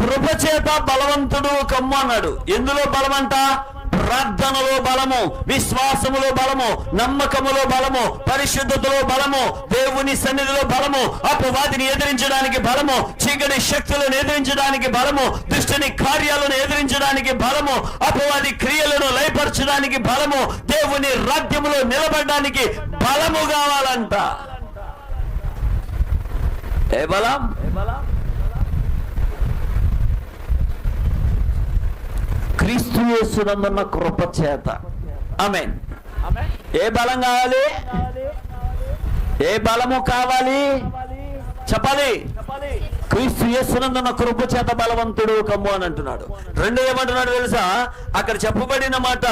కృపచేత బలవంతుడు కమ్ము అన్నాడు. ఎందులో బలమంట? ప్రార్థనలో బలము విశ్వాసములో బలము నమ్మకములో బలము పరిశుద్ధతలో బలము దేవుని సన్నిధిలో బలము అపవాదిని ఎదిరించడానికి బలము చీకటి శక్తులను ఎదిరించడానికి బలము దుష్టుని కార్యాలను ఎదిరించడానికి బలము అపవాది క్రియలను లయపరచడానికి బలము దేవుని రాజ్యములో నిలబడడానికి బలము కావాలంట. ఏ బలం? క్రీస్తు యేసునందున్న కృప చేత. ఆమె ఏ బలం కావాలి? ఏ బలము కావాలి? చెప్పాలి. క్రీస్తు యేసునందున్న కృప చేత బలవంతుడు కమ్ము అని అంటున్నాడు. రెండు ఏమంటున్నాడు తెలుసా? అక్కడ చెప్పబడిన మాట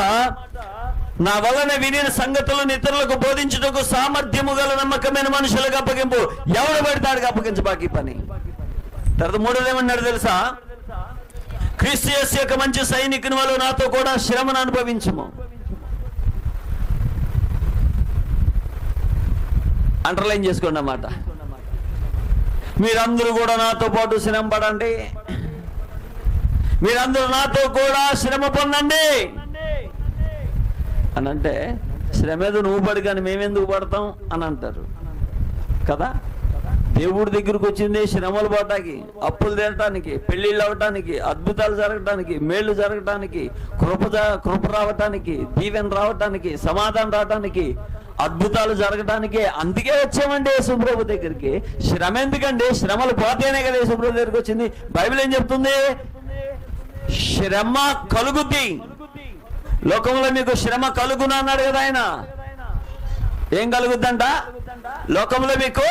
నా వలన వినిన సంగతులను ఇతరులకు బోధించుటకు సామర్థ్యము గల నమ్మకమైన మనుషులకు అప్పగింపు. ఎవడు పడతాడు అప్పగించబాకి పని? తర్వాత మూడోది ఏమన్నాడు తెలుసా? క్రీస్తు యొక్క మంచి సైనికుని వాళ్ళు నాతో కూడా శ్రమను అనుభవించము. అండర్లైన్ చేసుకోండి అన్నమాట. మీరందరూ కూడా నాతో పాటు శ్రమ పడండి. మీరందరూ నాతో కూడా శ్రమ పొందండి. అని అంటే శ్రమ ఏదో నువ్వు పడి కానీ మేమెందుకు పడతాం? అని అంటారు. కదా? దేవుడి దగ్గరకు వచ్చింది శ్రమలు పడటానికి అప్పులు తీరటానికి పెళ్ళిళ్ళు అవటానికి అద్భుతాలు జరగటానికి మేళ్ళు జరగటానికి కృప జ- కృప రావటానికి దీవెన రావటానికి సమాధానం రావటానికి అద్భుతాలు జరగటానికి అందుకే వచ్చామండి యేసుప్రభు దగ్గరికి. శ్రమ ఎందుకండి? శ్రమలు పోతేనే కదా యేసుప్రభు దగ్గరికి వచ్చింది. బైబిల్ ఏం చెప్తుంది? శ్రమ కలుగుద్ది. లోకంలో మీకు శ్రమ కలుగునా అన్నాడు కదా ఆయన. ఏం కలుగుద్దంట? లోకంలో మీకు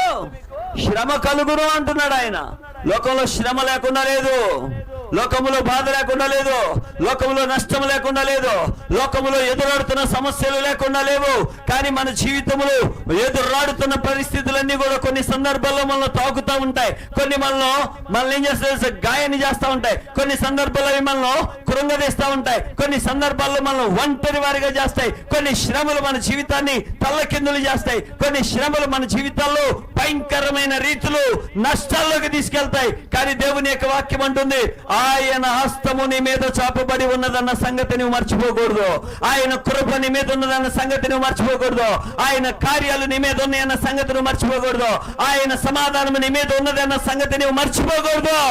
శ్రమ కలుగును అంటున్నాడు ఆయన. లోకంలో శ్రమ లేకుండా లేదు. లోకములో బాధ లేకుండా లేదు. లోకములో నష్టం లేకుండా లేదు. లోకములో ఎదురాడుతున్న సమస్యలు లేకుండా లేవు. కానీ మన జీవితంలో ఎదురాడుతున్న పరిస్థితులన్నీ కూడా కొన్ని సందర్భాల్లో మనల్ని తాకుతూ ఉంటాయి. కొన్ని మనలో మనల్ని ఏం చేస్తా గాయాన్ని చేస్తూ ఉంటాయి. కొన్ని సందర్భాల్లో అవి కృంగదీస్తూ ఉంటాయి. కొన్ని సందర్భాల్లో మనల్ని ఒంటరి వారిగా చేస్తాయి. కొన్ని శ్రమలు మన జీవితాన్ని తల్లకిందులు చేస్తాయి. కొన్ని శ్రమలు మన జీవితాల్లో భయంకరమైన రీతిలో నష్టాల్లోకి తీసుకెళ్తాయి. కానీ దేవుని యొక్క వాక్యం అంటుంది ఆయన హస్తము నీ మీద చాపబడి ఉన్నదన్న సంగతి నువ్వు మర్చిపోకూడదు. ఆయన కృప నీ మీద ఉన్నదన్న సంగతి నువ్వు మర్చిపోకూడదు. ఆయన కార్యాలు నీ మీద ఉన్నాయన్న సంగతి నువ్వు మర్చిపోకూడదు. ఆయన సమాధానం నీ మీద ఉన్నదన్న సంగతి నువ్వు మర్చిపోకూడదు.